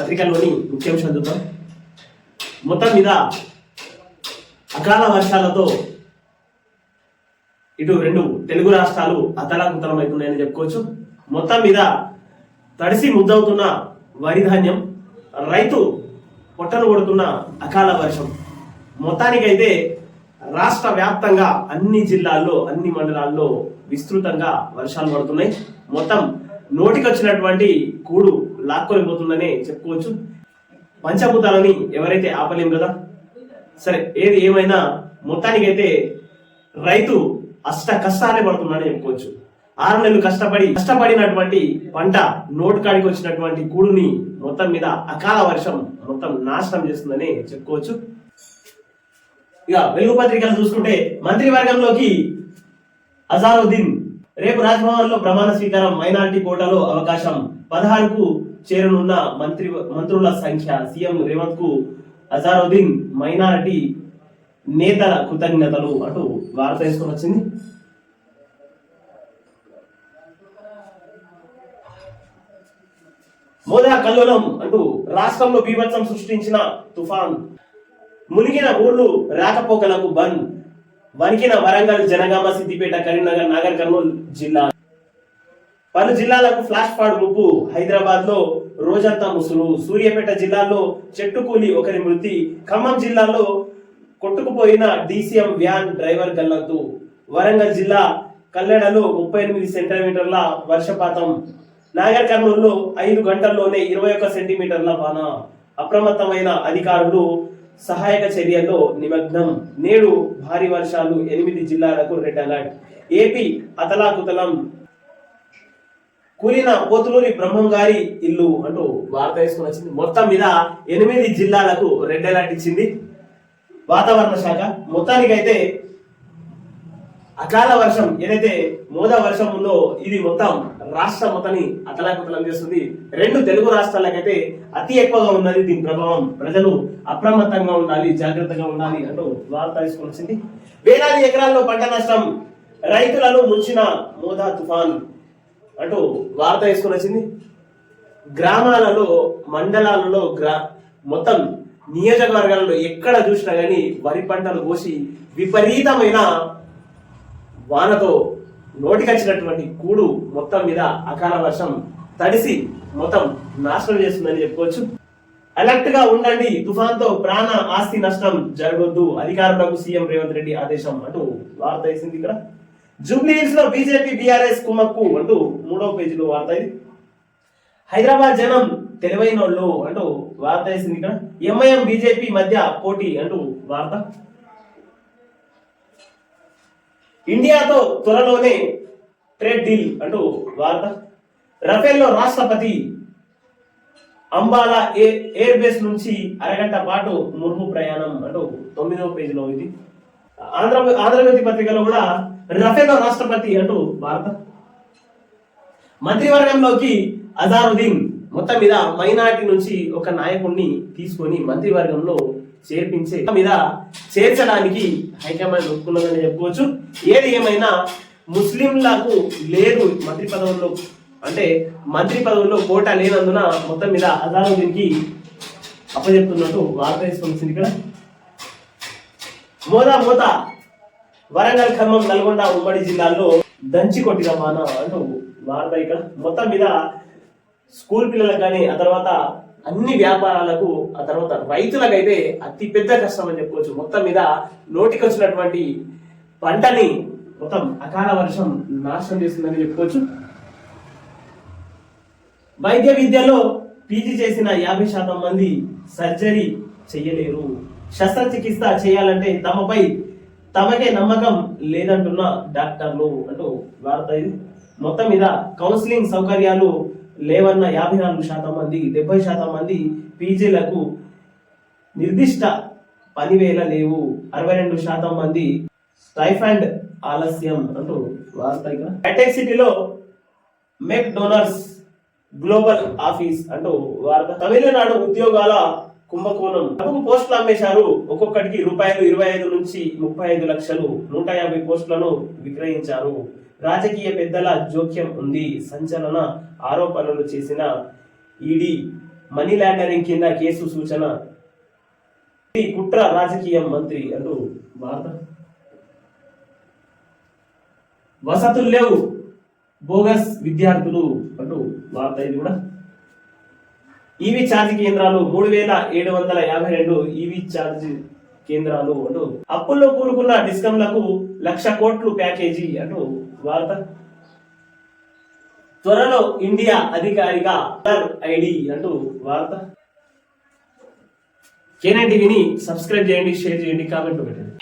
పత్రికలోని ముఖ్యాంశం చూద్దాం మొత్తం మీద అకాల వర్షాలతో ఇటు రెండు తెలుగు రాష్ట్రాలు అతలాకుతలం అవుతున్నాయని చెప్పుకోవచ్చు. మొత్తం మీద తడిసి ముద్దవుతున్న వరి ధాన్యం రైతు పొట్టను కొడుతున్న అకాల వర్షం. మొత్తానికైతే రాష్ట్ర వ్యాప్తంగా అన్ని జిల్లాల్లో అన్ని మండలాల్లో విస్తృతంగా వర్షాలు పడుతున్నాయి. మొత్తం నోటికొచ్చినటువంటి కూడు లాక్కొనిపోతుందనే చెప్పుకోవచ్చు. పంచభూతాలని ఎవరైతే ఆపలేం కదా? సరే ఏది ఏమైనా మొత్తానికైతే రైతు అష్ట కష్టాలే పడుతున్నాడని చెప్పుకోవచ్చు. ఆరు నెలలు కష్టపడి కష్టపడినటువంటి పంట నోటుకాడికి వచ్చినటువంటి కూడుని మొత్తం మీద అకాల వర్షం మొత్తం నాశనం చేస్తుందని చెప్పుకోవచ్చు. ఇక వెలుగు పత్రికలు చూసుకుంటే మంత్రివర్గంలోకి అజారుద్దీన్. రేపు రాజ్భవన్లో ప్రమాణ స్వీకారం మైనారిటీ కోటాలో అవకాశం. పదహారుకు చేరనున్న మంత్రి మంత్రుల సంఖ్య సీఎం రేవంత్కు అజారుద్దీన్ మైనారిటీ నేతల కృతజ్ఞతలు అంటూ వార్త వేసుకొని వచ్చింది. మోదా కల్లోలం అంటూ రాష్ట్రంలో బీభత్సం సృష్టించిన తుఫాన్. మునిగిన ఊర్లు రాకపోకలకు బంద్. వణికిన వరంగల్ జనగామ సిద్దిపేట కరీంనగర్ నాగర్ కర్నూలు జిల్లా పలు జిల్లాలకు ఫ్లాష్ ఫాడ్ ముప్పు. హైదరాబాద్లో రోజంతా ముసురు. సూర్యాపేట జిల్లాలో చెట్టు కూలి ఒకరి మృతి. ఖమ్మం జిల్లాలో కొట్టుకుపోయిన డీసీఎం వ్యాన్ డ్రైవర్ గల్లంతు. వరంగల్ జిల్లా కల్లెడలో ముప్పై ఎనిమిది సెంటీమీటర్ల వర్షపాతం. నాగర్ కర్నూలులో ఐదు గంటల్లోనే ఇరవై ఒక్క సెంటీమీటర్ల వాన. అప్రమత్తమైన అధికారులు సహాయక చర్యల్లో నిమగ్నం. నేడు భారీ వర్షాలు ఎనిమిది జిల్లాలకు రెడ్ అలర్ట్. ఏపీ అతలాకుతలం. కూలిన పోతులూరి బ్రహ్మం గారి ఇల్లు అంటూ వార్త వేసుకుని వచ్చింది. మొత్తం మీద ఎనిమిది జిల్లాలకు రెడ్ అలర్ట్ ఇచ్చింది వాతావరణ శాఖ. మొత్తానికైతే అకాల వర్షం ఏదైతే మోద వర్షం ఉందో ఇది మొత్తం రాష్ట్ర మొత్తాన్ని అతలాకుతలం చేస్తుంది. రెండు తెలుగు రాష్ట్రాలకైతే అతి ఎక్కువగా ఉన్నది దీని ప్రభావం. ప్రజలు అప్రమత్తంగా ఉండాలి జాగ్రత్తగా ఉండాలి అంటూ వార్త తీసుకొని వచ్చింది. వేలాది ఎకరాల్లో పంట నష్టం. రైతులను ముంచిన మోదా తుఫాను. అంటూ వార్త వేసుకొని వచ్చింది. గ్రామాలలో మండలాలలో గ్రా మొత్తం నియోజకవర్గాలలో ఎక్కడ చూసినా కానీ వరి పంటలు కోసి విపరీతమైన వానతో నోటికొచ్చినటువంటి కూడు మొత్తం మీద అకాల వర్షం తడిసి మొత్తం నాశనం చేస్తుందని చెప్పుకోవచ్చు. అలర్ట్గా ఉండండి తుఫాన్తో ప్రాణ ఆస్తి నష్టం జరగొద్దు అధికారులకు సీఎం రేవంత్ రెడ్డి ఆదేశం అంటూ వార్త వేసింది ఇక్కడ. జూబ్లీహిల్స్లో బీజేపీ బీఆర్ఎస్ కుమ్మక్కు అంటూ మూడో పేజీలో వార్త ఇది. హైదరాబాద్ జనం తెలివైనోళ్ళు అంటూ వార్త వేసింది ఇక్కడ. ఎంఐఎం బీజేపీ మధ్య పోటీ అంటూ వార్త. ఇండియాతో త్వరలోనే ట్రేడ్ డీల్ అంటూ వార్త. రఫేల్లో రాష్ట్రపతి అంబాలా ఎయిర్ ఎయిర్ బేస్ నుంచి అరగంట పాటు ముర్ము ప్రయాణం అంటూ తొమ్మిదవ పేజీలో ఇది. ఆంధ్ర ఆంధ్రజ్యోతి పత్రికలో కూడా రఫేల్లో రాష్ట్రపతి అంటూ భారత మంత్రివర్గంలోకి అజారుద్దీన్ మొత్తం మీద మైనార్టీ నుంచి ఒక నాయకుడిని తీసుకొని మంత్రివర్గంలో చేర్పించే మీద చేర్చడానికి హైకమాండ్ ఒప్పుకున్నదని చెప్పుకోవచ్చు. ఏది ఏమైనా ముస్లింలకు లేదు మంత్రి పదవుల్లో. అంటే మంత్రి పదవుల్లో కోటా లేనందున మొత్తం మీద అజారుద్దీన్కి అప్పచెప్తున్నట్టు వార్త వేసుకొని ఇక్కడ. మోదా మోదా వరంగల్ ఖమ్మం నల్గొండ ఉమ్మడి జిల్లాల్లో దంచి కొట్టిన మాన అంటూ వార్త ఇక్కడ మొత్తం మీద స్కూల్ పిల్లలకు కానీ ఆ తర్వాత అన్ని వ్యాపారాలకు ఆ తర్వాత రైతులకైతే అతి పెద్ద కష్టం అని చెప్పుకోవచ్చు. మొత్తం మీద నోటికి వచ్చినటువంటి పంటని మొత్తం అకాల వర్షం నాశనం చేస్తుందని చెప్పుకోవచ్చు. వైద్య విద్యలో పీజీ చేసిన యాభై శాతం మంది సర్జరీ చేయలేరు శస్త్రచికిత్స చేయాలంటే తమపై తమకే నమ్మకం లేదంటున్న డాక్టర్లు అంటూ వార్త ఇది. మొత్తం మీద కౌన్సిలింగ్ సౌకర్యాలు లేవన్న యాభై నాలుగు శాతం మంది డెబ్బై శాతం మంది పీజీలకు నిర్దిష్ట పదివేల లేవు. అరవై రెండు శాతం మంది స్టైఫండ్ ఆలస్యం అంటూ వార్త హైటెక్ సిటీలో మెక్ డోనర్స్ గ్లోబల్ ఆఫీస్ అంటూ వార్త. తమిళనాడు ఉద్యోగాల కుంభకోణం. డబ్బుకు పోస్టులు అమ్మేశారు. ఒక్కొక్కటికి రూపాయలు ఇరవై ఐదు నుంచి ముప్పై ఐదు లక్షలు నూట యాభై పోస్టులను విక్రయించారు. రాజకీయ పెద్దల జోక్యం ఉంది. సంచలన ఆరోపణలు చేసిన ఈడీ మనీ లాండరింగ్ కింద కేసు సూచన. కుట్ర రాజకీయం మంత్రి అంటూ వార్త. వసతులు లేవు. బోగస్ విద్యార్థులు అంటూ వార్త ఇది కూడా. ఈవీ ఛార్జ్ కేంద్రాలు మూడు వేల ఏడు వందల యాభై రెండు ఈవీ ఛార్జ్ కేంద్రాలు అంటూ అప్పుల్లో కూరుకున్న డిస్కంలకు లక్ష కోట్లు ప్యాకేజీ అంటూ వార్త. త్వరలో ఇండియా అధికారిక ఐడి అంటూ వార్త. కేనా టీవీని సబ్స్క్రైబ్ చేయండి షేర్ చేయండి కామెంట్ పెట్టండి.